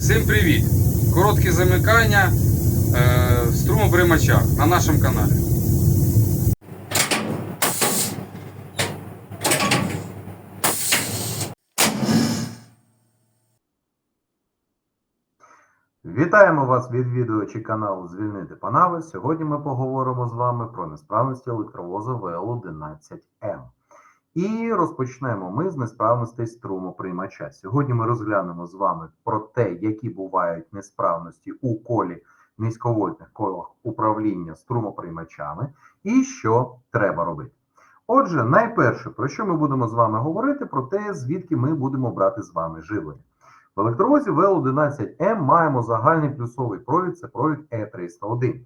Всім привіт! Короткі замикання е, в струмоприймачах на нашому каналі. Вітаємо вас, відвідувачі каналу Звільнити Панави. Сьогодні ми поговоримо з вами про несправності електровозу ВЛ-11М. І розпочнемо ми з несправностей струмоприймача. Сьогодні ми розглянемо з вами про те, які бувають несправності у колі низьковольтних колах управління струмоприймачами, і що треба робити. Отже, найперше, про що ми будемо з вами говорити, про те, звідки ми будемо брати з вами живлення. В електровозі ВЛ11М маємо загальний плюсовий провід, це провід Е301.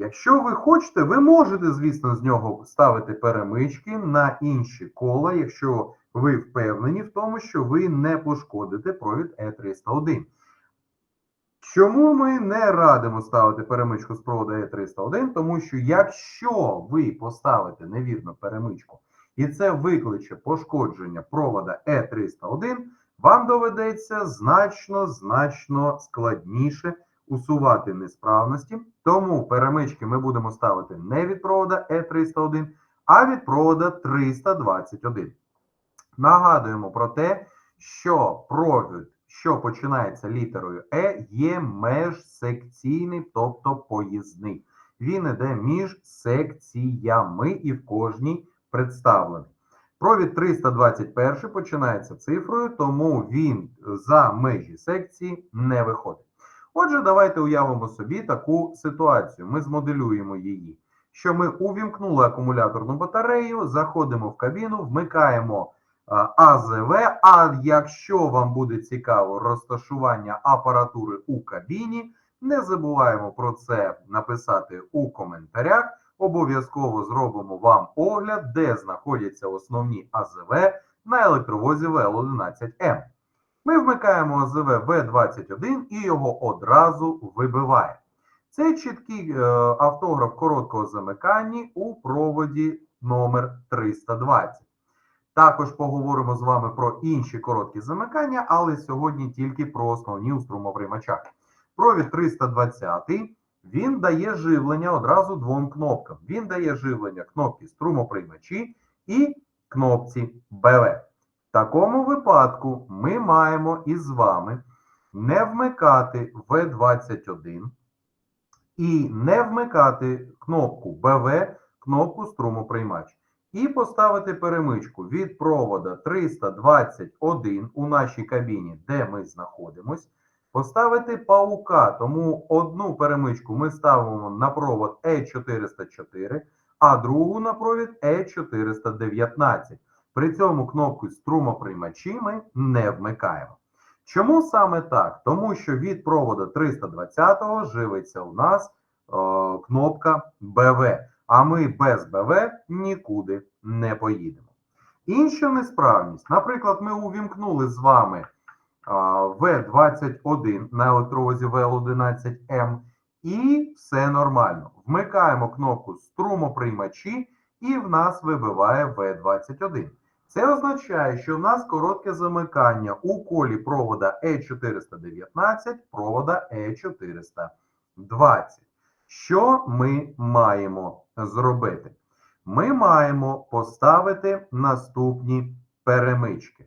Якщо ви хочете, ви можете, звісно, з нього ставити перемички на інші кола, якщо ви впевнені в тому, що ви не пошкодите провід Е301. Чому ми не радимо ставити перемичку з проводу Е301? Тому що якщо ви поставите невірно перемичку, і це викличе пошкодження провода Е301, вам доведеться значно значно складніше усувати несправності. Тому перемички ми будемо ставити не від провода E301, а від провода 321. Нагадуємо про те, що провід, що починається літерою Е, є межсекційний, тобто поїзний. Він іде між секціями і в кожній представлений. Провід 321 починається цифрою, тому він за межі секції не виходить. Отже, давайте уявимо собі таку ситуацію. Ми змоделюємо її. Що ми увімкнули акумуляторну батарею, заходимо в кабіну, вмикаємо АЗВ. А якщо вам буде цікаво розташування апаратури у кабіні, не забуваємо про це написати у коментарях. Обов'язково зробимо вам огляд, де знаходяться основні АЗВ на електровозі ВЛ11М. Ми вмикаємо АЗВ В21 і його одразу вибиває. Це чіткий е, автограф короткого замикання у проводі номер 320. Також поговоримо з вами про інші короткі замикання, але сьогодні тільки про основні у струмоприймачах. Провід 320 він дає живлення одразу двом кнопкам. Він дає живлення кнопці струмоприймачі і кнопці БВ. Такому випадку ми маємо із вами не вмикати В21 і не вмикати кнопку БВ, кнопку струмоприймач. І поставити перемичку від провода 321 у нашій кабіні, де ми знаходимось. Поставити паука, тому одну перемичку ми ставимо на провод E404, а другу на провід E419. При цьому кнопку струмоприймачі ми не вмикаємо. Чому саме так? Тому що від провода 320 живиться у нас е, кнопка БВ, а ми без БВ нікуди не поїдемо. Інша несправність, наприклад, ми увімкнули з вами В21 на електровозі ВЛ11М, і все нормально. Вмикаємо кнопку струмоприймачі, і в нас вибиває В21. Це означає, що в нас коротке замикання у колі провода E419, провода E420. Що ми маємо зробити? Ми маємо поставити наступні перемички.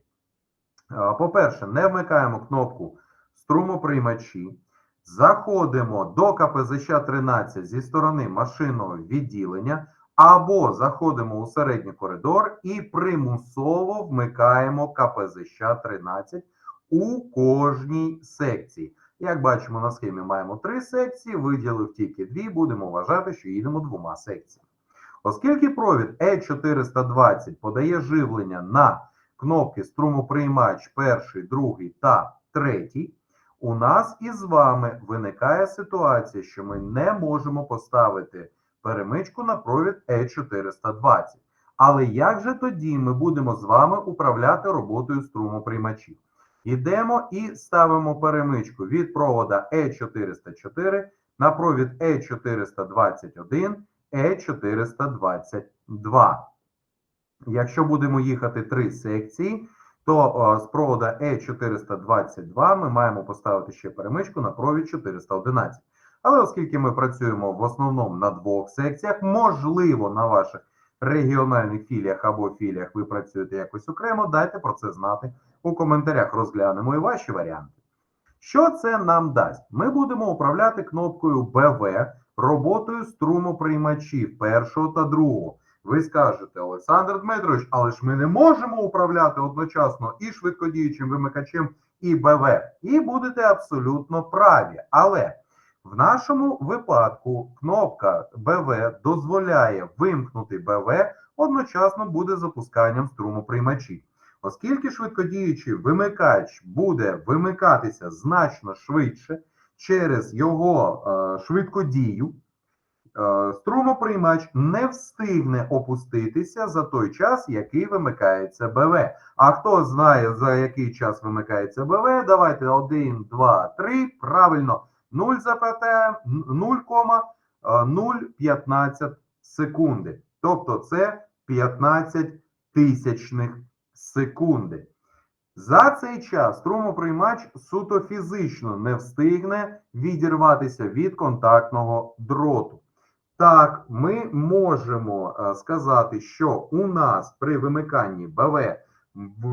По-перше, не вмикаємо кнопку струмоприймачі. Заходимо до КПЗЧ 13 зі сторони машинного відділення, або заходимо у середній коридор і примусово вмикаємо КПЗЧ 13 у кожній секції. Як бачимо, на схемі маємо три секції, виділив тільки дві, будемо вважати, що їдемо двома секціями. Оскільки провід E420 подає живлення на кнопки струмоприймач перший, другий та третій, у нас із вами виникає ситуація, що ми не можемо поставити перемичку на провід E420. Але як же тоді ми будемо з вами управляти роботою струмоприймачів? Йдемо і ставимо перемичку від провода E404 на провід E421, E422. Якщо будемо їхати три секції, то е, з провода E422 ми маємо поставити ще перемичку на провід 411. Але оскільки ми працюємо в основному на двох секціях, можливо, на ваших регіональних філіях або філіях ви працюєте якось окремо, дайте про це знати у коментарях. Розглянемо і ваші варіанти. Що це нам дасть? Ми будемо управляти кнопкою БВ роботою струмоприймачів першого та другого. Ви скажете, Олександр Дмитрович, але ж ми не можемо управляти одночасно і швидкодіючим вимикачем, і БВ. І будете абсолютно праві. Але в нашому випадку кнопка БВ дозволяє вимкнути БВ одночасно буде запусканням струмоприймачів. Оскільки швидкодіючий вимикач буде вимикатися значно швидше через його е, швидкодію, е, струмоприймач не встигне опуститися за той час, який вимикається БВ. А хто знає, за який час вимикається БВ, давайте 1, 2, 3, правильно, 0 запятая, 0,015 секунди. Тобто це 15 тисячних секунди. За цей час струмоприймач суто фізично не встигне відірватися від контактного дроту. Так, ми можемо е, сказати, що у нас при вимиканні БВ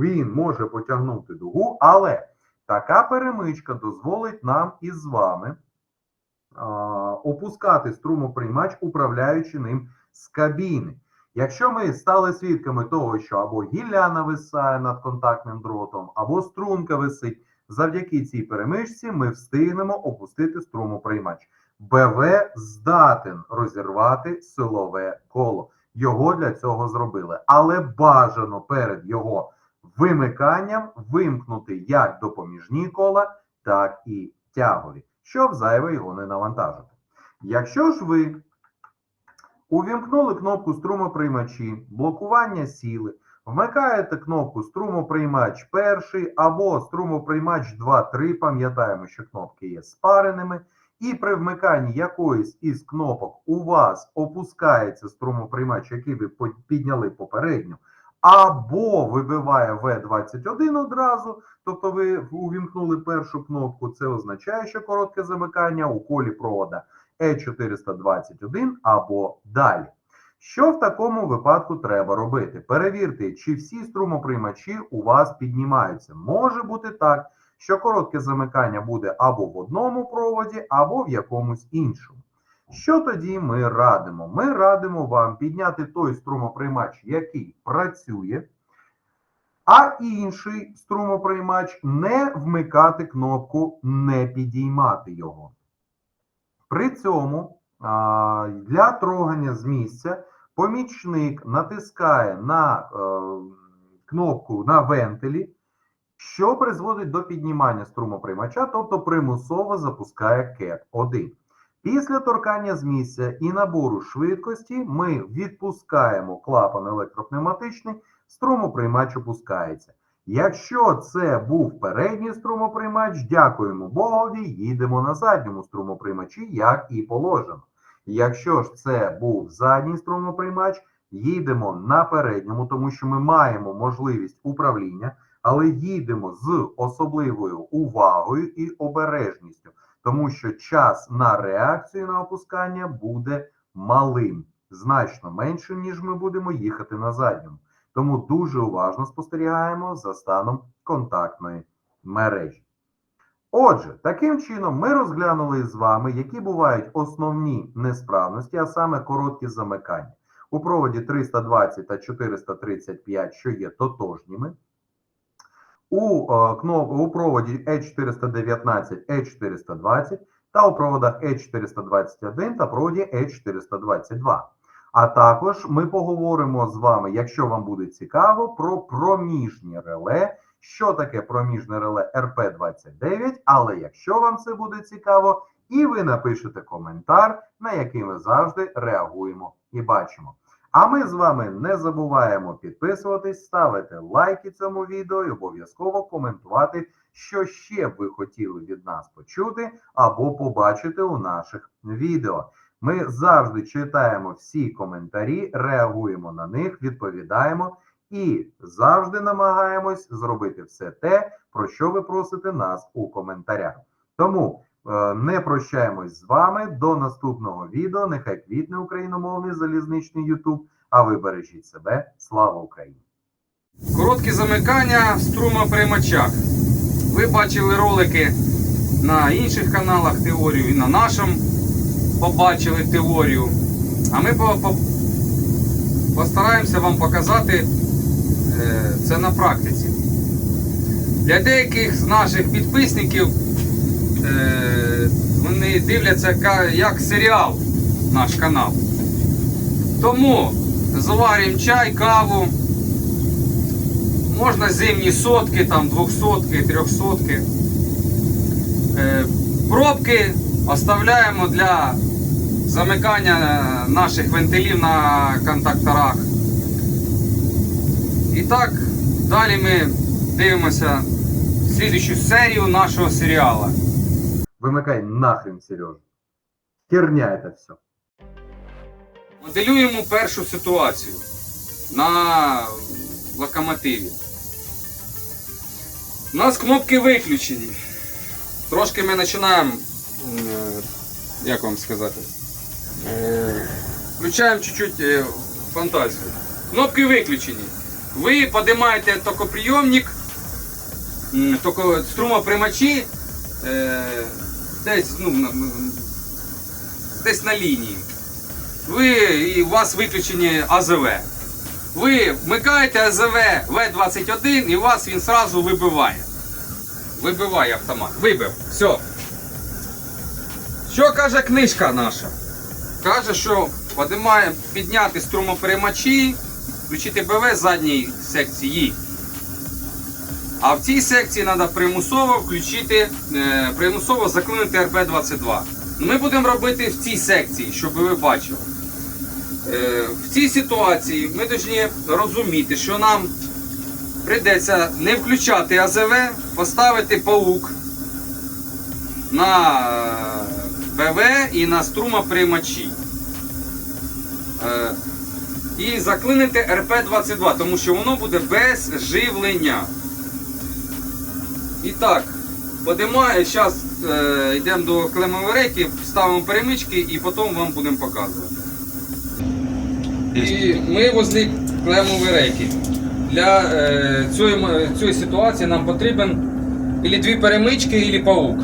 він може потягнути дугу, але така перемичка дозволить нам із вами а, опускати струмоприймач, управляючи ним з кабіни. Якщо ми стали свідками того, що або гілля нависає над контактним дротом, або струнка висить, завдяки цій перемичці ми встигнемо опустити струмоприймач. БВ здатен розірвати силове коло. Його для цього зробили. Але бажано перед його вимиканням вимкнути як допоміжні кола, так і тягові, щоб зайве його не навантажити. Якщо ж ви увімкнули кнопку струмоприймачі, блокування сіли, вмикаєте кнопку струмоприймач перший або струмоприймач 2-3, пам'ятаємо, що кнопки є спареними, і при вмиканні якоїсь із кнопок у вас опускається струмоприймач, який ви підняли попередньо, або вибиває В21 одразу, тобто ви увімкнули першу кнопку, це означає, що коротке замикання у колі провода E421 або далі. Що в такому випадку треба робити? Перевірте, чи всі струмоприймачі у вас піднімаються. Може бути так, що коротке замикання буде або в одному проводі, або в якомусь іншому. Що тоді ми радимо? Ми радимо вам підняти той струмоприймач, який працює, а інший струмоприймач не вмикати кнопку не підіймати його. При цьому для трогання з місця помічник натискає на е, кнопку на вентилі, що призводить до піднімання струмоприймача, тобто примусово запускає кет 1. Після торкання з місця і набору швидкості ми відпускаємо клапан електропневматичний, струмоприймач опускається. Якщо це був передній струмоприймач, дякуємо Богові, їдемо на задньому струмоприймачі, як і положено. Якщо ж це був задній струмоприймач, їдемо на передньому, тому що ми маємо можливість управління, але їдемо з особливою увагою і обережністю, тому що час на реакцію на опускання буде малим, значно меншим, ніж ми будемо їхати на задньому. Тому дуже уважно спостерігаємо за станом контактної мережі. Отже, таким чином ми розглянули з вами, які бувають основні несправності, а саме короткі замикання. У проводі 320 та 435, що є тотожніми. У, е, кноп, у проводі E419, E420 та у проводах E421 та проводі E422. А також ми поговоримо з вами, якщо вам буде цікаво, про проміжні реле. Що таке проміжне реле РП-29, але якщо вам це буде цікаво, і ви напишете коментар, на який ми завжди реагуємо і бачимо. А ми з вами не забуваємо підписуватись, ставити лайки цьому відео і обов'язково коментувати, що ще б ви хотіли від нас почути або побачити у наших відео. Ми завжди читаємо всі коментарі, реагуємо на них, відповідаємо І завжди намагаємось зробити все те, про що ви просите нас у коментарях. Тому не прощаємось з вами до наступного відео. Нехай квітне україномовний залізничний Ютуб. А ви бережіть себе. Слава Україні! Короткі замикання в струмоприймачах. Ви бачили ролики на інших каналах теорію і на нашому побачили теорію. А ми по- по- постараємося вам показати е, це на практиці. Для деяких з наших підписників е, вони дивляться як серіал наш канал. Тому заварюємо чай, каву. Можна зимні сотки, там двохсотки, трьохсотки. Е, пробки оставляємо для замикання наших вентилів на контакторах. І так, далі ми дивимося слідущу серію нашого серіалу. Вимикай нахрен, Сережа. Херня это все. Моделюємо першу ситуацію на локомотиві. У нас кнопки виключені. Трошки ми починаємо, е, як вам сказати, е, включаємо чуть-чуть е, фантазію. Кнопки виключені. Ви підіймаєте токоприйомник, м, токо- струмоприймачі е, десь, ну, десь на лінії ви і у вас виключені АЗВ. Ви вмикаєте АЗВ В21 і вас він сразу вибиває. Вибиває автомат. Вибив. Все. Що каже книжка наша? Каже, що підняти струмопереймачі, включити БВ з задньої секції. А в цій секції треба примусово включити, е, примусово заклинити РП-22. Ми будемо робити в цій секції, щоб ви бачили. Е, В цій ситуації ми повинні розуміти, що нам прийдеться не включати АЗВ, поставити паук на е, БВ і на струмоприймачі. І заклинити РП-22, тому що воно буде без живлення. І так, подимає, зараз е, йдемо до клемової рейки, ставимо перемички і потім вам будемо показувати. І ми возле клемової рейки. Для е, цієї, цієї ситуації нам потрібен ілі дві перемички, ілі паук.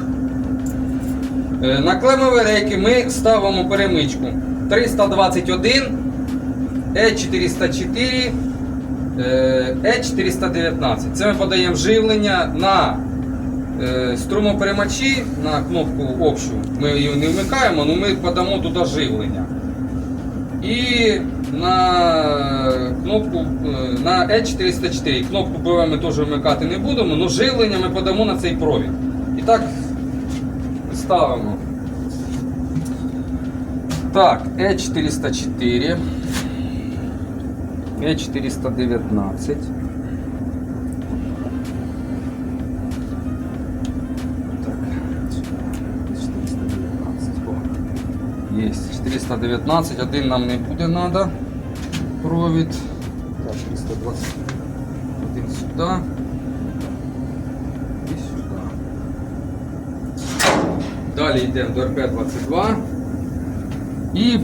Е, на клемові рейки ми ставимо перемичку 321, Е404, е, Е419. Це ми подаємо живлення на е, струмоперемачі на кнопку общу. Ми її не вмикаємо, але ми подамо туди живлення. І на кнопку е, на E404. Кнопку БВ ми теж вмикати не будемо, але живлення ми подамо на цей провід. І так ставимо. Так, E404. E419. 319, один нам не буде треба. Провід. Так, 320. Один сюди. І сюди. Далі йдемо до РП-22 і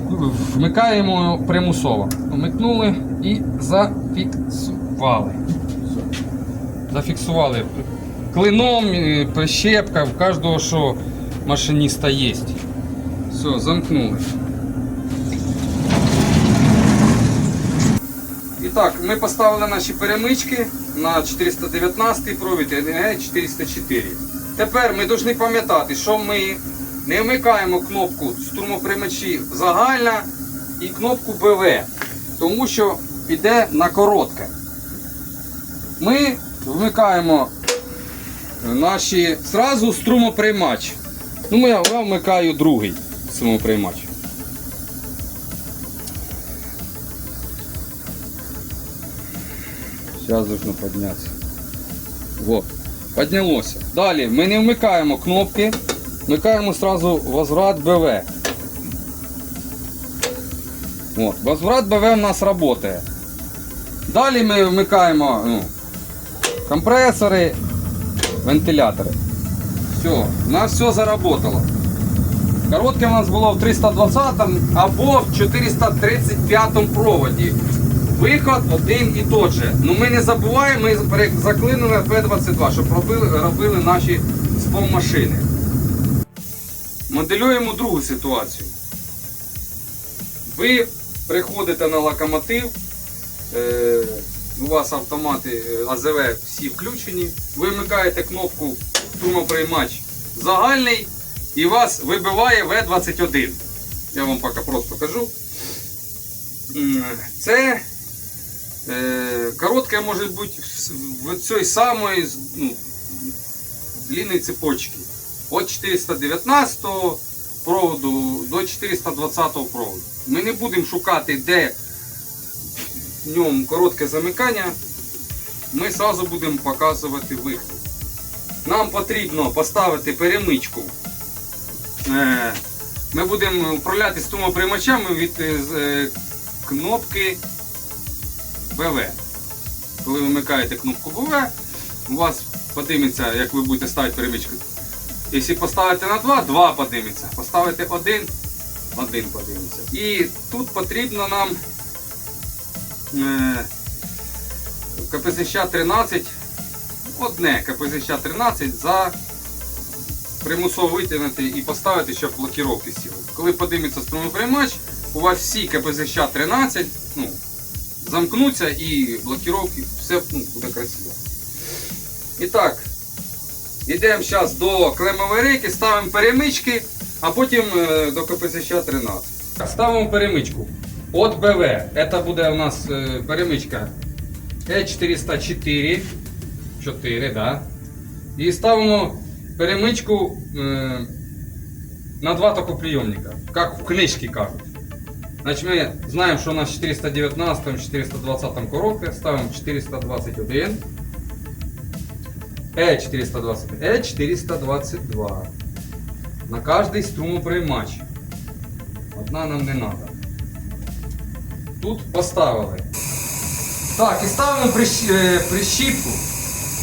вмикаємо примусово. Вмикнули і зафіксували. Зафіксували клином, е, прищепка, в кожного що машиніста є. Все, замкнули. І так, ми поставили наші перемички на 419 провід і 404. Тепер ми повинні пам'ятати, що ми не вмикаємо кнопку струмоприймачі загальна і кнопку БВ, тому що піде на коротке. Ми вмикаємо наші зразу струмоприймач. Ну, я вмикаю другий струмоприймач. Зараз должно піднятися. Вот. Піднялося. Далі ми не вмикаємо кнопки, вмикаємо сразу возврат БВ. Вот. Возврат БВ у нас працює. Далі ми вмикаємо ну, компресори, вентилятори. Все, у нас все заработало. Коротке у нас було в 320 або в 435 проводі. Виход один і той же. Ну ми не забуваємо, ми заклинули на P22, щоб робили, робили наші спомашини. Моделюємо другу ситуацію. Ви приходите на локомотив, е, у вас автомати е, АЗВ всі включені, ви вмикаєте кнопку струмоприймач загальний і вас вибиває В21. Я вам поки просто кажу. Це е, коротке може бути в- цієї самої ну, длинної цепочки. От 419 проводу до 420 проводу. Ми не будемо шукати, де в ньому коротке замикання. Ми одразу будемо показувати вихід. Нам потрібно поставити перемичку. Е, Ми будемо управляти струмоприймачами від е, кнопки БВ. Коли ви вмикаєте кнопку БВ, у вас подиметься, як ви будете ставити перемичку. Якщо поставити на 2, 2 подиметься. Поставити 1, 1 подиметься. І тут потрібно нам е, КПЗЩ 13, одне КПЗЩ 13 за примусово витягнути і поставити, щоб блокіровки сіли. Коли подиметься струмоприймач, у вас всі КПЗЩ 13 ну, замкнуться і блокіровки, все ну, буде красиво. І так, йдемо зараз до клемової рейки, ставимо перемички, а потім е, до КПЗЩ 13. Ставимо перемичку. От БВ. Це буде у нас е, перемичка Е404. 4, да. І ставимо перемичку е, на два токоприйомника, як в книжці кажуть. Значить, ми знаємо, що у нас 419 420 коробка, ставимо 421. Е420, Е422. На кожний струмоприймач. Одна нам не треба. Тут поставили. Так, і ставимо прищ- е, прищіпку.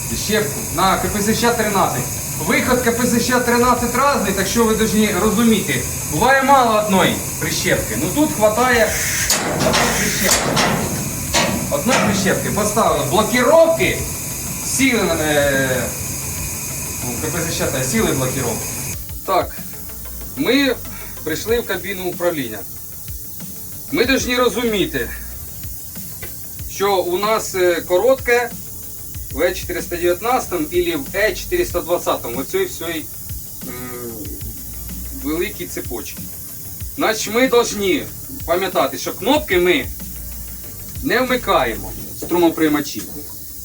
Прищепку на КПЗЩ 13. Виход КПЗЩ 13 разний, так що ви повинні розуміти. Буває мало одної прищепки. Ну тут вистачає одної прищепки. Одної прищепки поставили. Блокіровки сіли на е, ну, КПЗЩ сіли блокіровки. Так, ми прийшли в кабіну управління. Ми повинні розуміти, що у нас е, коротке в Е419 або в Е420, оцій всій великій цепочці. Значить, ми повинні пам'ятати, що кнопки ми не вмикаємо струмоприймачі.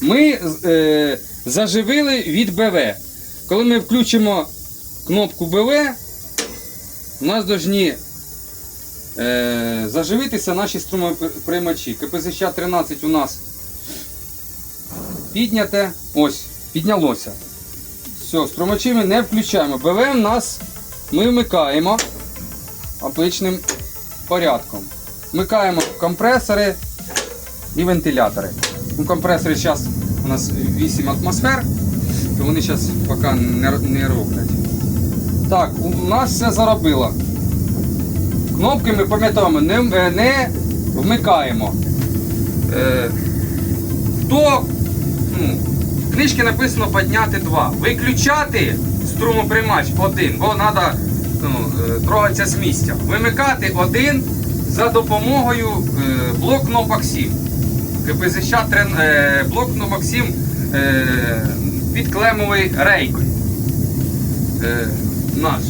Ми е, заживили від БВ. Коли ми включимо кнопку БВ, у нас повинні е, заживитися наші струмоприймачі. КПЗЩ 13 у нас підняте. Ось, піднялося. Все, струмачі ми не включаємо. БВ у нас ми вмикаємо обичним порядком. Вмикаємо компресори і вентилятори. Ну, компресори зараз у нас 8 атмосфер, то вони зараз поки не, не роблять. Так, у нас все заробило. Кнопки ми пам'ятаємо, не, не вмикаємо. Е, хто в книжці написано підняти 2. Виключати струмоприймач один, бо треба ну, е, трогатися з місця. Вимикати один за допомогою е, блок кнопок 7. КПЗЩ е, блок кнопок 7 е, під клемовою рейкою. Е, наш.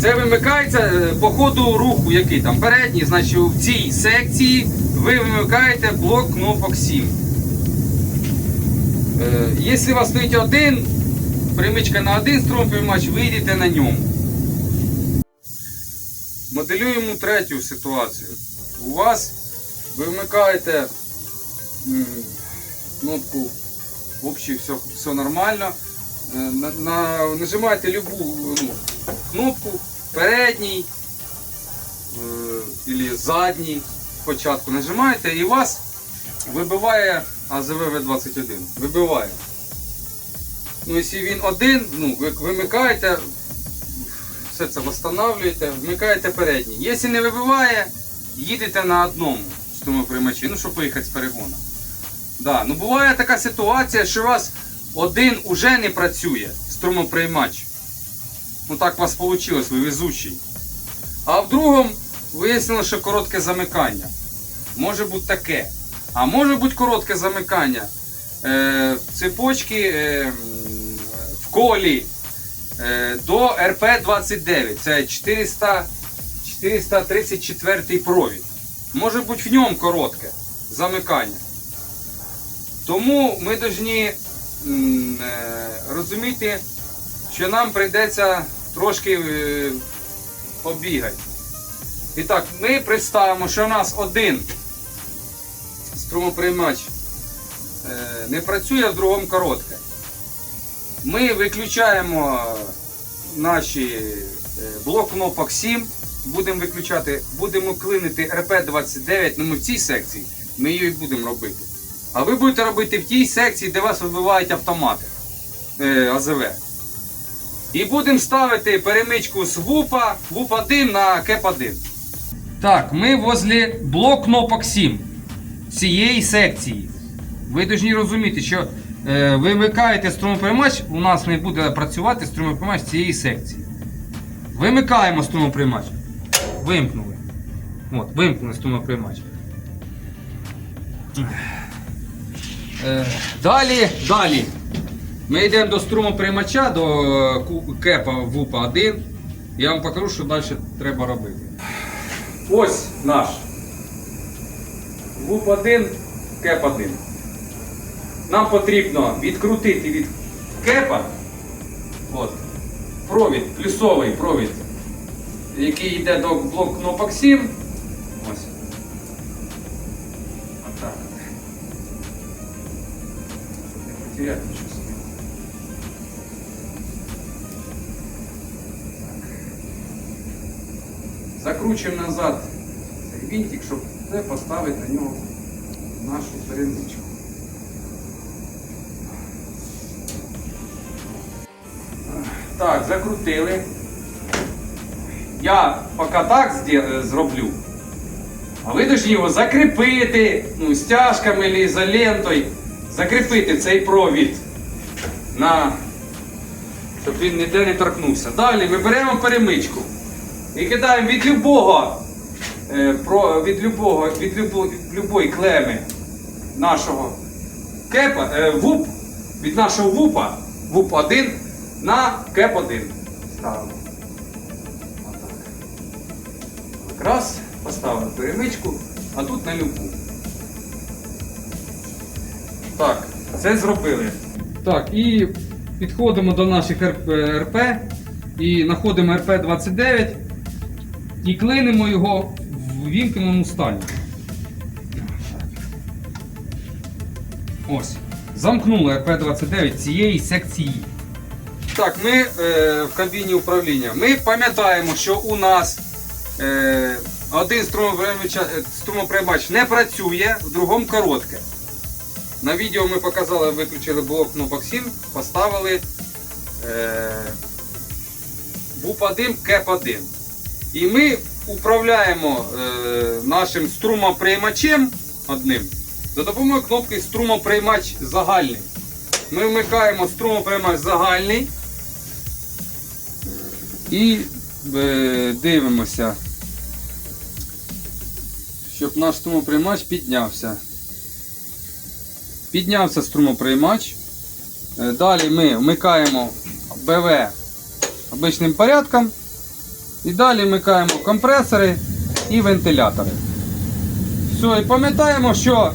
Це вимикається е, по ходу руху, який там передній, значить в цій секції ви вимикаєте блок кнопок 7. Е, Якщо у вас стоїть один, примичка на один струмприймач, вийдете на ньому. Моделюємо третю ситуацію. У вас ви вмикаєте кнопку общий, все, все нормально. Е, На, на, нажимаєте любу ну, кнопку, передній е, или задній спочатку нажимаєте і вас вибиває АЗВ В21. Вибиває. Ну, якщо він один, ну, ви вимикаєте, все це встановлюєте, вмикаєте передній. Якщо не вибиває, їдете на одному струмоприймачі, ну, щоб виїхати з перегону. Да. Ну, буває така ситуація, що у вас один уже не працює, струмоприймач. Ну так у вас вийшло, ви везучий. А в другому вияснилося, що коротке замикання. Може бути таке. А може бути коротке замикання е, цепочки е, в колі е, до РП-29. Це 400, 434 провід. Може бути в ньому коротке замикання. Тому ми повинні е, розуміти, що нам прийдеться трошки е, побігати. І так, ми представимо, що у нас один струмоприймач е, не працює, а в другому коротке. Ми виключаємо наші е, блок кнопок 7, будемо виключати, будемо клинити РП-29, ну ми в цій секції, ми її будемо робити. А ви будете робити в тій секції, де вас вибивають автомати е, АЗВ. І будемо ставити перемичку з ВУПа, ВУП-1 на КЕП-1. Так, ми возле блок кнопок 7 цієї секції. Ви повинні розуміти, що е, ви вмикаєте струмоприймач, у нас не буде працювати струмоприймач цієї секції. Вимикаємо струмоприймач. Вимкнули. От, вимкнули струмоприймач. Е, далі, далі. Ми йдемо до струмоприймача, до е, кепа ВУПа 1. Я вам покажу, що далі треба робити. Ось наш. ВУП 1, кеп 1. Нам потрібно відкрутити від кепа от, провід, плюсовий провід, який йде до блок кнопок 7. Ось. Отак. Не потеряти собі. Закручуємо назад цей вінтик, щоб це поставити на нього нашу перемичку. Так, закрутили. Я поки так зроблю. А ви повинні його закріпити ну, стяжками або ізолентою. Закріпити цей провід на щоб він ніде не торкнувся. Далі ми беремо перемичку і кидаємо від любого, про, від любого, від, любо, від любої клеми нашого кепа, е, вуп, від нашого вупа, вуп 1 на кеп 1. Ставимо. Отак. Якраз поставили перемичку, а тут на любу. Так, це зробили. Так, і підходимо до наших РП, РП і знаходимо РП-29 і клинимо його в вімкненому стані. Ось. Замкнули РП-29 цієї секції. Так, ми е, в кабіні управління. Ми пам'ятаємо, що у нас е, один струмоприймач, е, не працює, в другому коротке. На відео ми показали, виключили блок кнопок 7, поставили е, ВУП-1, КЕП-1. І ми управляємо е, нашим струмоприймачем одним за допомогою кнопки струмоприймач загальний. Ми вмикаємо струмоприймач загальний і е, дивимося, щоб наш струмоприймач піднявся. Піднявся струмоприймач. Е, Далі ми вмикаємо БВ обичним порядком. І далі вмикаємо компресори і вентилятори. Все, і пам'ятаємо, що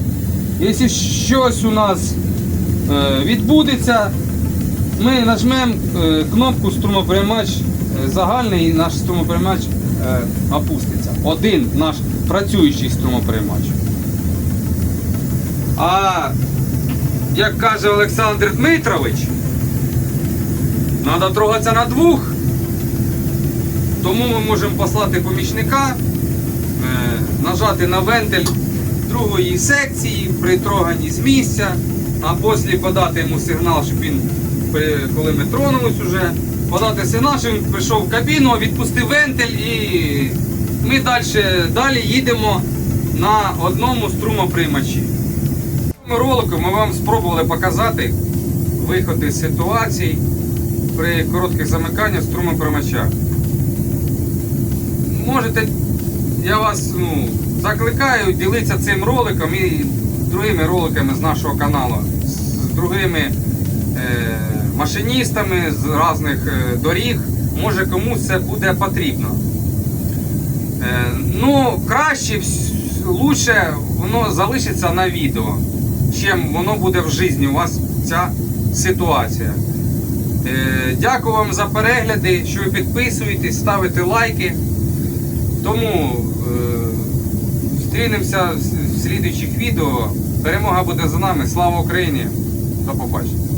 якщо щось у нас е, відбудеться, ми нажмемо е, кнопку струмоприймач загальний і наш струмоприймач е, опуститься. Один наш працюючий струмоприймач. А як каже Олександр Дмитрович, треба трогатися на двох. Тому ми можемо послати помічника, е, нажати на вентиль другої секції при троганні з місця, а після подати йому сигнал, щоб він, коли ми тронулись уже, подати сигнал, щоб він прийшов в кабіну, відпустив вентиль і ми далі, далі їдемо на одному струмоприймачі. Ролику ми вам спробували показати виходи з ситуацій при коротких замиканнях струмоприймача. Можете, я вас ну, закликаю ділитися цим роликом і другими роликами з нашого каналу, з другими е, машиністами з різних е, доріг. Може комусь це буде потрібно. Е, ну, краще, лучше воно залишиться на відео, чим воно буде в житті у вас ця ситуація. Е, Дякую вам за перегляди, що ви підписуєтесь, ставите лайки. Тому е, зустрінемося в слідуючих відео. Перемога буде за нами. Слава Україні! До побачення!